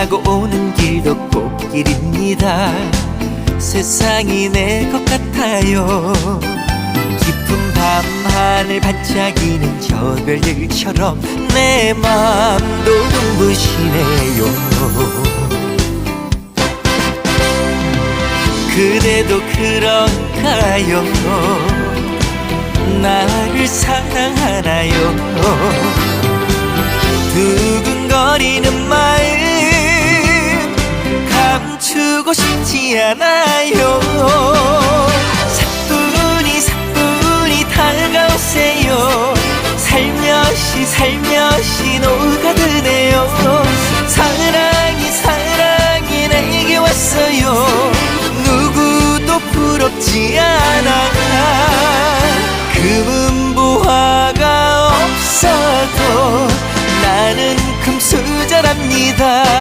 지나고 오는 길도 꽃길입니다. 세상이 내 것 같아요. 깊은 밤 하늘 반짝이는 저 별들처럼 내 마음도 눈부시네요. 그대도 그런가요? 나를 사랑하나요 멈추고 싶지 않아요. 사뿐히 사뿐히 다가오세요. 살며시 살며시 녹아드네요. 사랑이 사랑이 내게 왔어요. 누구도 부럽지 않아. 금은보화가 없어도 나는 금수저랍니다.